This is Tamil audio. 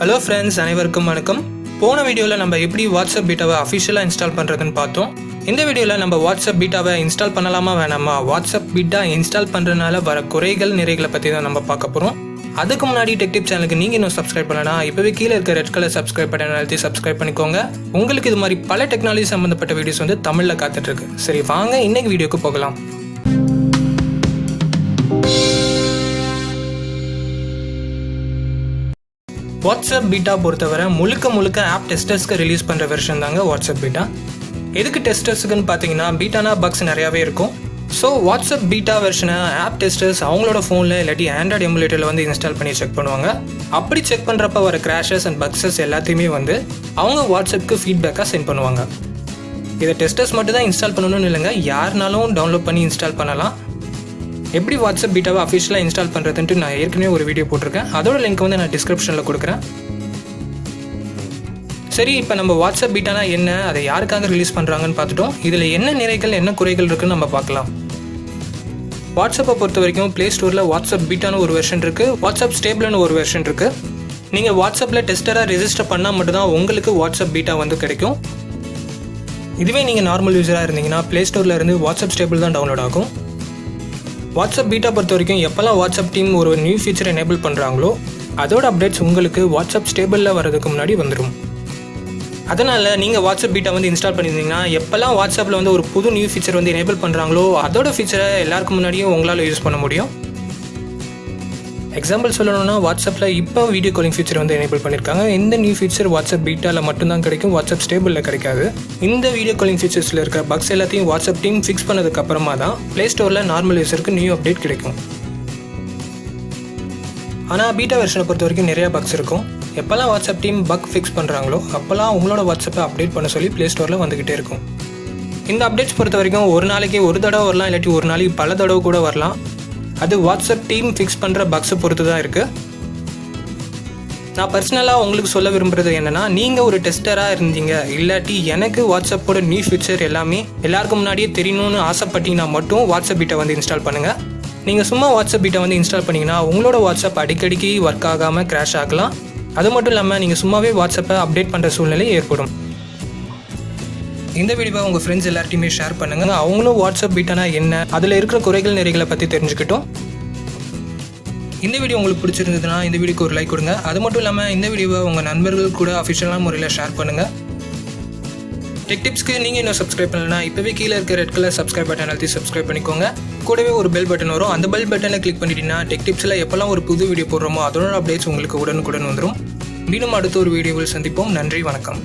ஹலோ ஃப்ரெண்ட்ஸ் அனைவருக்கும் வணக்கம். போன வீடியோவில் நம்ம எப்படி வாட்ஸ்அப் பீட்டாவை அஃபிஷியலாக இன்ஸ்டால் பண்ணுறதுன்னு பார்த்தோம். இந்த வீடியோவில் நம்ம வாட்ஸ்அப் பீட்டாவை இன்ஸ்டால் பண்ணலாமா வேணாமா? வாட்ஸ்அப் பீட்டா இன்ஸ்டால் பண்ணுறதுனால வர குறைகள் நிறைகளை பற்றி தான் நம்ம பார்க்க போகிறோம் அதுக்கு முன்னாடி டெக்டிப் சேனலுக்கு நீங்கள் இன்னும் சப்ஸ்கிரைப் பண்ணலாம் இப்போவே கீழே இருக்க ரெட் கலர் சப்ஸ்கிரைப் பட்டன் அழுத்தி சப்ஸ்கிரைப் பண்ணிக்கோங்க. உங்களுக்கு இது மாதிரி பல டெக்னாலஜி சம்மந்தப்பட்ட வீடியோஸ் வந்து தமிழில் காத்துட்ருக்கு சரி வாங்க இன்னைக்கு வீடியோக்கு போகலாம். வாட்ஸ்அப் பீட்டா பொறுத்தவரை முழுக்க முழுக்க ஆப் டெஸ்டர்ஸ்க்கு ரிலீஸ் பண்ணுற வெர்ஷன் தாங்க வாட்ஸ்அப் பீட்டா எதுக்கு டெஸ்டர்ஸுக்குன்னு பார்த்தீங்கன்னா பீட்டானா பக்ஸ் நிறையாவே இருக்கும். ஸோ வாட்ஸ்அப் பீட்டா வெர்ஷனை ஆப் டெஸ்டர்ஸ் அவங்களோட ஃபோனில் இல்லாட்டி ஆண்ட்ராய்டு எமுலேட்டரில் வந்து இன்ஸ்டால் பண்ணி செக் பண்ணுவாங்க. அப்படி செக் பண்ணுறப்ப வர கிராஷஸ் அண்ட் பக்ஸஸ் எல்லாத்தையுமே வந்து அவங்க வாட்ஸ்அப்க்கு ஃபீட்பேக்காக சென்ட் பண்ணுவாங்க. இதை டெஸ்டர்ஸ் மட்டும் தான் இன்ஸ்டால் பண்ணணும்னு இல்லைங்க. யாருனாலும் டவுன்லோட் பண்ணி இன்ஸ்டால் பண்ணலாம். எப்படி வாட்ஸ்அப் பீட்டாவை அஃபிஷியலாக இன்ஸ்டால் பண்ணுறதுன்ட்டு நான் ஏற்கனவே ஒரு வீடியோ போட்டிருக்கேன். அதோட லிங்க் வந்து நான் டிஸ்கிரிப்ஷனில் கொடுக்குறேன். சரி இப்போ நம்ம வாட்ஸ்அப் பீட்டானா என்ன அதை யாருக்காக ரிலீஸ் பண்ணுறாங்கன்னு பார்த்துட்டோம். இதில் என்ன நிறைகள் என்ன குறைகள் இருக்குன்னு நம்ம பார்க்கலாம். வாட்ஸ்அப்பை பொறுத்த வரைக்கும் ப்ளே ஸ்டோரில் வாட்ஸ்அப் பீட்டான்னு ஒரு வெர்ஷன் இருக்குது வாட்ஸ்அப் ஸ்டேபிள்னு ஒரு வெர்ஷன் இருக்குது நீங்கள் வாட்ஸ்அப்பில் டெஸ்டராக ரெஜிஸ்டர் பண்ணால் மட்டும்தான் உங்களுக்கு வாட்ஸ்அப் பீட்டா வந்து கிடைக்கும். இதுவே நீங்கள் நார்மல் யூஸராக இருந்தீங்கன்னா ப்ளே ஸ்டோரில் இருந்து வாட்ஸ்அப் ஸ்டேபிள் தான் டவுன்லோட் ஆகும். வாட்ஸ்அப் பீட்டா பொறுத்த வரைக்கும் எப்போல்லாம் வாட்ஸ்அப் டீம் ஒரு நியூ ஃபீச்சர் எனேபிள் பண்ணுறாங்களோ அதோட அப்டேட்ஸ் உங்களுக்கு வாட்ஸ்அப் ஸ்டேபிளில் வரதுக்கு முன்னாடி வந்துடும் அதனால் நீங்கள் வாட்ஸ்அப் பீட்டா வந்து இன்ஸ்டால் பண்ணியிருந்தீங்கன்னா எப்போல்லாம் வாட்ஸ்அப்பில் வந்து ஒரு புது நியூ ஃபீச்சர் வந்து எனேபிள் பண்ணுறாங்களோ அதோட ஃபீச்சரை எல்லாருக்கும் முன்னாடியும் உங்களால் யூஸ் பண்ண முடியும். எக்ஸாம்பிள் சொல்லணும்னா வாட்ஸ்அப்பில் இப்போ வீடியோ காலிங் ஃபீச்சர் வந்து எனேபிள் பண்ணியிருக்காங்க இந்த நியூ ஃபீச்சர் வாட்ஸ்அப் பீட்டாவில் மட்டும்தான் கிடைக்கும். வாட்ஸ்அப் ஸ்டேபிளில் கிடைக்காது. இந்த வீடியோ காலிங் ஃபீச்சர்ஸில் இருக்க பக்ஸ் எல்லாத்தையும் வாட்ஸ்அப் டீம் ஃபிக்ஸ் பண்ணதுக்கு அப்புறமா தான் ப்ளே ஸ்டோரில் நார்மல் யூஸருக்கு நியூ அப்டேட் கிடைக்கும். ஆனால் பீட்டா வெர்ஷனை பொறுத்த வரைக்கும் நிறைய பக்ஸ் இருக்கும். எப்போல்லாம் வாட்ஸ்அப் டீம் பக் ஃபிக்ஸ் பண்ணுறாங்களோ அப்போல்லாம் உங்களோட வாட்ஸ்அப்பை அப்டேட் பண்ண சொல்லி ப்ளே ஸ்டோரில் வந்துக்கிட்டே இருக்கும். இந்த அப்டேட்ஸ் பொறுத்த வரைக்கும் ஒரு நாளைக்கு ஒரு தடவை வரலாம் இல்லாட்டி ஒரு நாளைக்கு பல தடவை கூட வரலாம். அது வாட்ஸ்அப் டீம் ஃபிக்ஸ் பண்ணுற பக்ஸை பொறுத்து தான் இருக்குது நான் பர்சனலாக உங்களுக்கு சொல்ல விரும்புகிறது என்னென்னா நீங்கள் ஒரு டெஸ்டராக இருந்தீங்க. இல்லாட்டி எனக்கு வாட்ஸ்அப்போட நியூ ஃபீச்சர் எல்லாமே எல்லாருக்கும் முன்னாடியே தெரியணும்னு ஆசைப்பட்டீங்கன்னா மட்டும் வாட்ஸ்அப் பீட்டை வந்து இன்ஸ்டால் பண்ணுங்கள் நீங்கள் சும்மா வாட்ஸ்அப் பீட்டை வந்து இன்ஸ்டால் பண்ணிங்கன்னா உங்களோட வாட்ஸ்அப் அடிக்கடிக்கு ஒர்க் ஆகாமல் கிராஷ் ஆகலாம். அது மட்டும் இல்லாமல் நீங்கள் சும்மாவே வாட்ஸ்அப்பை அப்டேட் பண்ணுற சூழ்நிலை ஏற்படும். இந்த வீடியோவை உங்கள் ஃப்ரெண்ட்ஸ் எல்லார்ட்டையுமே ஷேர் பண்ணுங்கள் அவங்களும் வாட்ஸ்அப் பீட்டானா என்ன அதில் இருக்கிற குறைகள் நிறைகளை பற்றி தெரிஞ்சுக்கிட்டோம். இந்த வீடியோ உங்களுக்கு பிடிச்சிருந்ததுன்னா இந்த வீடியோக்கு ஒரு லைக் கொடுங்க. அது மட்டும் இல்லாமல் இந்த வீடியோவை உங்கள் நண்பர்கள் கூட அஃபிஷியலான முறையில் ஷேர் பண்ணுங்கள் டெக் டிப்ஸ்க்கு நீங்கள் இன்னும் சப்ஸ்கிரைப் பண்ணலனா இப்போவே கீழே இருக்க ரெட் கலர் சப்ஸ்கிரைப் பட்டன் அழுத்தி சப்ஸ்கிரைப் பண்ணிக்கோங்க. கூடவே ஒரு பெல் பட்டன் வரும். அந்த பெல் பட்டனை கிளிக் பண்ணிட்டீங்கன்னா டெக் டிப்ஸில் எப்போல்லாம் ஒரு புது வீடியோ போடுறோமோ அதோட அப்டேட்ஸ் உங்களுக்கு உடனுக்குடன் வந்துடும் மீண்டும் அடுத்த ஒரு வீடியோவில் சந்திப்போம். நன்றி வணக்கம்.